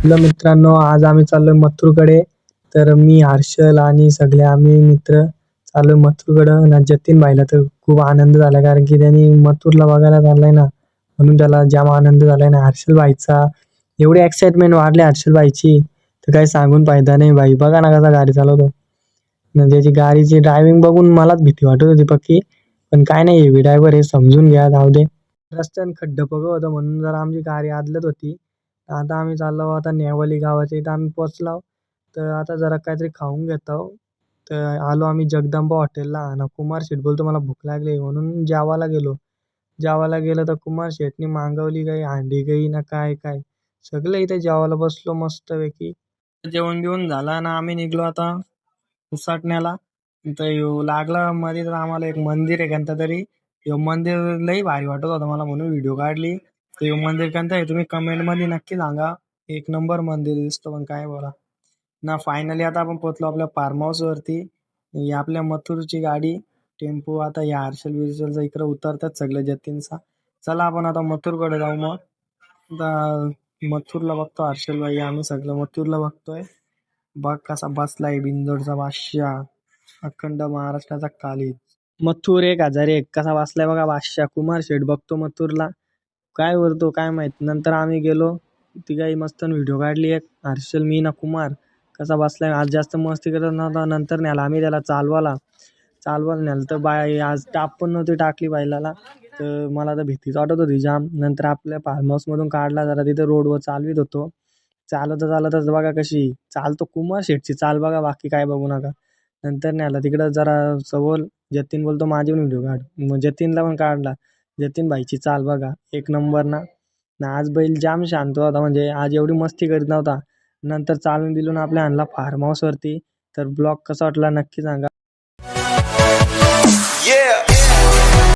Hello मित्रांनो आज आम्ही चाललोय मथुरकडे. तर मी हर्षल आणि सगळे आम्ही मित्र चाललोय मथुरकडं. ना जतीन भाईला तर खूप आनंद झाला कारण की त्यांनी मथुरला बघायला चाललाय ना. म्हणून त्याला जाम आनंद झालाय ना. हर्षल भाईचा एवढी एक्साइटमेंट वाढली हर्षल भाईची. तर काही सांगून फायदा नाही भाई. बघा ना कसा गाडी चालवतो. त्याची गाडीची ड्रायव्हिंग बघून मलाच भीती वाटत होती पक्की. पण काय नाही हेवी ड्रायव्हर हे समजून घ्या जाऊ दे. रस्त्यानं खड्ड पगं होतं म्हणून जरा आमची गाडी आदलत होती. आता आम्ही चाललो आता नेवाली गावाच्या इथं आम्ही पोचलो तर आता जरा काहीतरी खाऊन घेतो. तर आलो आम्ही जगदंबा हॉटेलला. आणि कुमार शेठ बोलतो मला भूक लागली म्हणून जेवायला गेलो. जेवायला गेलो तर कुमार शेठनी मागवली काही हांडी काही ना काय काय. सगळं इथे जेवायला बसलो मस्तपैकी. जेवण बिवण झालं आणि आम्ही निघलो आता उसाटण्याला तर येऊ लागला मध्ये तर आम्हाला एक मंदिर आहे कोणतं तरी ह्यो मंदिर लई भारी वाटत होतं मला म्हणून व्हिडिओ काढली. देव मंदिर कोणतं आहे तुम्ही कमेंटमध्ये नक्की सांगा. एक नंबर मंदिर दिसतो पण काय बोला. ना फायनली आता आपण पोचलो आपल्या फार्म हाऊसवरती वरती. आपल्या मथुरची गाडी टेम्पो आता या हर्षल बिर्षलचा इकडं उतरतात सगळ्या जतीनचा चला आपण आता मथुरकडे जाऊ मग. आता मथुरला बघतो हर्षल भाई आम्ही सगळं मथुरला बघतोय. बघ कसा बसलाय बिंदोडचा बादशाह अखंड महाराष्ट्राचा काली मथुर एक हजार एक कसा बसलाय बघा बादशाह. कुमार शेठ बघतो मथुरला. काय वरतो काय माहीत. नंतर आम्ही गेलो. ती काही मस्त व्हिडिओ काढली एक. हर्षल मी ना कुमार. कसा बसलाय? आज जास्त मस्ती करत नव्हता. नंतर न्याला आम्ही त्याला चालवाला. चालवायला न्याला तर बाय आज टाप पण नव्हती टाकली बैलाला. तर मला तर भीतीच वाटत होती जाम. नंतर आपल्या फार्म हाऊसमधून काढला. जरा तिथे रोडवर चालवीत होतो. चालत चालतच बघा कशी. चालतो कुमार शेटची चाल बघा बाकी काय बघू नका. नंतर न्याला तिकडं जरा सवल जतीन बोलतो माझी पण व्हिडिओ काढ. मग जतीनला पण काढला. जतीन भाईची चाल बघा. एक नंबर ना. ना आज बैल जाम शांत होता. म्हणजे आज एवढी मस्ती करीत नव्हता. नंतर चालून बिलून आपल्या आणला फार्म हाऊसवरती तर ब्लॉग कसा वाटला नक्की सांगा. Yeah.